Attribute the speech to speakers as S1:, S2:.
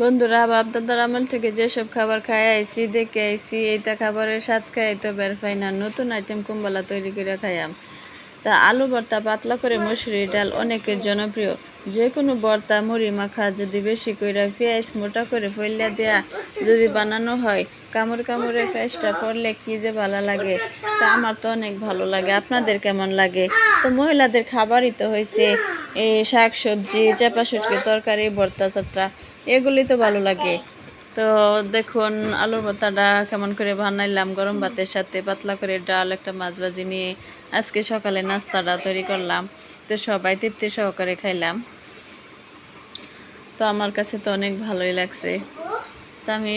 S1: বন্ধুরা বাপ দাদার আমল থেকে যেসব খাবার খাই আইছি, দেখে আইছি, এইটা খাবারের স্বাদ খাই তো বের পাই না, নতুন আইটেম কুম্বালা তৈরি করে খাইয়াম। তা আলু ভর্তা পাতলা করে মসুরি ডাল অনেকের জনপ্রিয়। যে কোনো ভর্তা, মুড়ি, মাখা যদি বেশি করে পেঁয়াজ মোটা করে ফইলা দেয়া যদি বানানো হয়, কামড় কামড়ে পেঁয়াজটা পড়লে কি যে ভালো লাগে, তা আমার তো অনেক ভালো লাগে। আপনাদের কেমন লাগে? তো মহিলাদের খাবারই তো হয়েছে শাক সবজি, চাপা সুটকি তরকারি, ভর্তা চাত্রা এগুলি তো ভালো লাগে। তো দেখুন, আলুর ভর্তাটা কেমন করে বানাইলাম, গরম ভাতের সাথে পাতলা করে ডাল, একটা মাছ ভাজি নিয়ে আজকে সকালে নাস্তাটা তৈরি করলাম। তো সবাই তৃপ্তি সহকারে খাইলাম। তো আমার কাছে তো অনেক ভালোই লাগছে। তো আমি